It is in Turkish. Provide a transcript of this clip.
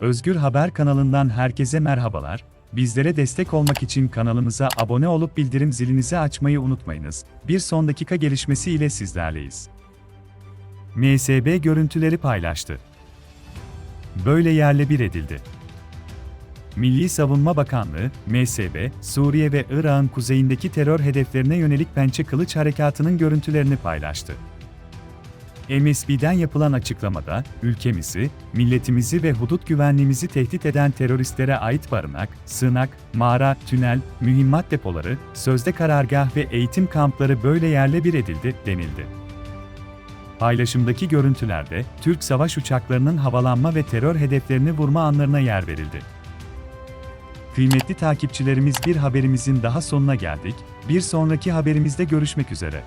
Özgür Haber kanalından herkese merhabalar. Bizlere destek olmak için kanalımıza abone olup bildirim zilinizi açmayı unutmayınız. Bir son dakika gelişmesi ile sizlerleyiz. MSB görüntüleri paylaştı. Böyle yerle bir edildi. Milli Savunma Bakanlığı, MSB, Suriye ve Irak'ın kuzeyindeki terör hedeflerine yönelik Pençe Kılıç Harekatı'nın görüntülerini paylaştı. MSB'den yapılan açıklamada, ülkemizi, milletimizi ve hudut güvenliğimizi tehdit eden teröristlere ait barınak, sığınak, mağara, tünel, mühimmat depoları, sözde karargah ve eğitim kampları böyle yerle bir edildi, denildi. Paylaşımdaki görüntülerde, Türk savaş uçaklarının havalanma ve terör hedeflerini vurma anlarına yer verildi. Kıymetli takipçilerimiz bir haberimizin daha sonuna geldik. Bir sonraki haberimizde görüşmek üzere.